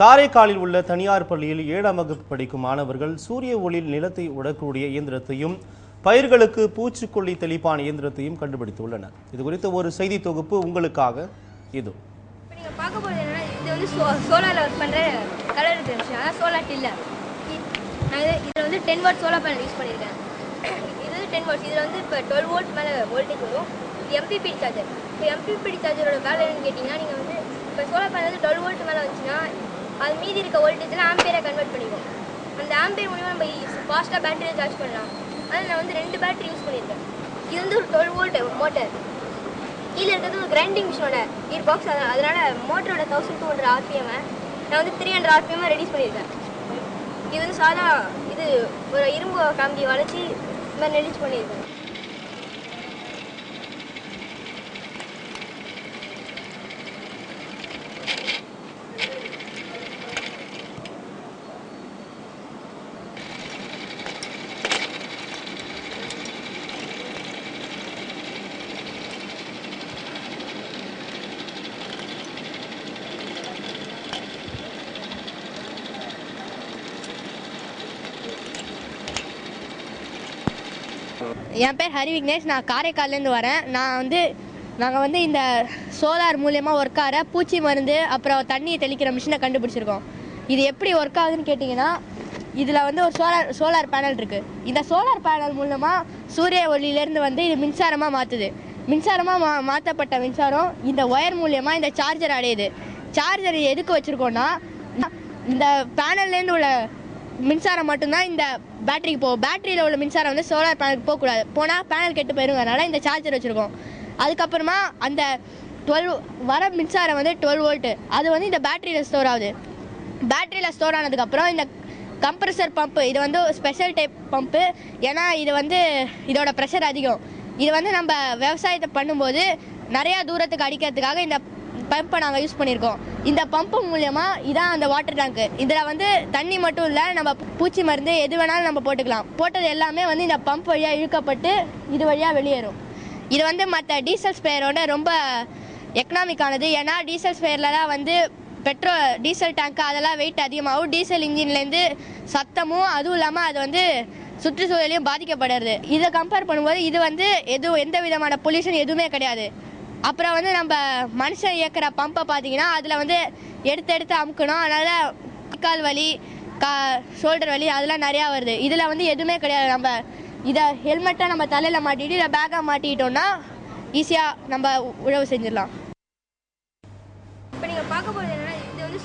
காரைக்காலில் உள்ள தனியார் பள்ளியில் ஏழாம் வகுப்பு படிக்கும் மாணவர்கள் சூரிய ஒளியில் நிலத்தை உடக்கூடிய இயந்திரத்தையும் பயிர்களுக்கு பூச்சிக்கொல்லி தெளிப்பான இயந்திரத்தையும் கண்டுபிடித்துள்ளனர். இது குறித்த ஒரு செய்தி தொகுப்பு உங்களுக்காக இது. பார்க்க போகிறது என்னன்னா இது வந்து சோ சோலாரில் ஒர்க் பண்ணுற கலர் இருக்கிற மிஷின் சோலார் இல்லை நான் இதில் வந்து ten watt solar panel use பண்ணியிருக்கேன் இது வந்து டென் வாட்ஸ் இதில் வந்து இப்போ டுவெல் வோல்ட் மேலே வோல்டேஜ் வரும். இது எம்பிபிடி சார்ஜர் இப்போ எம்பிபிடி சார்ஜரோட வேலை என்னன்னு கேட்டிங்கன்னா நீங்கள் வந்து இப்போ சோலார் பேனல் வந்து டுவெல் வோல்ட் மேலே வந்துச்சுன்னா அது மீதி இருக்க வோல்டேஜில் ஆம்பியரை கன்வெர்ட் பண்ணிக்கும் அந்த ஆம்பியர் மூலிமா நம்ம ஃபாஸ்ட்டாக பேட்டரியை சார்ஜ் பண்ணலாம். அதில் நான் வந்து ரெண்டு பேட்டரி யூஸ் பண்ணியிருக்கேன். இது வந்து ஒரு டுவெல் வோல்ட் மோட்டர் கீழே இருக்கிறது ஒரு கிரைண்டிங் மிஷினோட கீர் பாக்ஸ் அதனால் மோட்டரோட தௌசண்ட் டூ ஹண்ட்ரட் ஆர்பிஎம் நான் வந்து த்ரீ ஹண்ட்ரட் ஆர்பிஎம் ரெடியூஸ் பண்ணியிருக்கேன். இது வந்து சாதா இது ஒரு இரும்பு கம்பி வளைச்சி இந்த மாதிரி நெளிச்சு பண்ணியிருக்கேன். என் பேர் ஹரி விக்னேஷ். நான் காரைக்கால்லேருந்து வரேன். நான் வந்து நாங்கள் வந்து இந்த சோலார் மூலியமாக ஒர்க் ஆகிற பூச்சி மருந்து அப்புறம் தண்ணியை தெளிக்கிற மிஷினை கண்டுபிடிச்சிருக்கோம். இது எப்படி ஒர்க் ஆகுதுன்னு கேட்டிங்கன்னா இதில் வந்து ஒரு சோலார் சோலார் பேனல் இருக்குது இந்த சோலார் பேனல் மூலமாக சூரிய ஒளியிலேருந்து வந்து இது மின்சாரமாக மாற்றுது மின்சாரமாக மா மாற்றப்பட்ட மின்சாரம் இந்த ஒயர் மூலயமா இந்த சார்ஜர் அடையுது. சார்ஜர் எதுக்கு வச்சுருக்கோன்னா இந்த பேனல்லேருந்து உள்ள மின்சாரம் மட்டும்தான் இந்த பேட்டரிக்கு போகும் பேட்டரியில் உள்ள மின்சாரம் வந்து சோலார் பேனலுக்கு போகக்கூடாது. போனால் பேனல் கெட்டு போயிருங்கிறனால இந்த சார்ஜர் வச்சுருக்கோம். அதுக்கப்புறமா அந்த டுவெல் வர மின்சாரம் வந்து டுவெல் வோல்ட்டு அது வந்து இந்த பேட்டரியில் ஸ்டோர் ஆகுது. பேட்டரியில் ஸ்டோர் ஆனதுக்கப்புறம் இந்த கம்ப்ரஸர் பம்ப்பு இது வந்து ஸ்பெஷல் டைப் பம்ப்பு ஏன்னா இது வந்து இதோட ப்ரெஷர் அதிகம். இது வந்து நம்ம விவசாயத்தை பண்ணும்போது நிறையா தூரத்துக்கு அடிக்கிறதுக்காக இந்த பம்பை நாங்கள் யூஸ் பண்ணியிருக்கோம் இந்த பம்பு மூலயமா இதான் அந்த வாட்டர் டேங்க்கு இதில் வந்து தண்ணி மட்டும் இல்லை நம்ம பூச்சி மருந்து எது வேணாலும் நம்ம போட்டுக்கலாம். போட்டது எல்லாமே வந்து இந்த பம்ப் வழியாக இழுக்கப்பட்டு இது வழியாக வெளியேறும். இது வந்து மற்ற டீசல் ஸ்பேரோட ரொம்ப எக்கனாமிக்கானது ஏன்னா டீசல் ஸ்பேரில் தான் வந்து பெட்ரோல் டீசல் டேங்க்கு அதெல்லாம் வெயிட் அதிகமாகும். டீசல் இன்ஜின்லேருந்து சத்தமும் அதுவும் இல்லாமல் அது வந்து சுற்றுச்சூழலையும் பாதிக்கப்படுறது. இதை கம்பேர் பண்ணும்போது இது வந்து எதுவும் எந்த விதமான பொல்யூஷன் எதுவுமே கிடையாது. அப்புறம் வந்து நம்ம மனுஷன் இயக்கிற பம்பை பார்த்தீங்கன்னா அதில் வந்து எடுத்து எடுத்து அமுக்கணும். அதனால் கால் வலி கா ஷோல்டர் வலி அதெல்லாம் நிறையா வருது. இதில் வந்து எதுவுமே கிடையாது. நம்ம இதை ஹெல்மெட்டை நம்ம தலையில் மாட்டிட்டு இதை பேக்காக மாட்டிக்கிட்டோம்னா ஈஸியாக நம்ம உழவு செஞ்சிடலாம். இப்போ நீங்கள் பார்க்க போகிறது என்னென்னா இது வந்து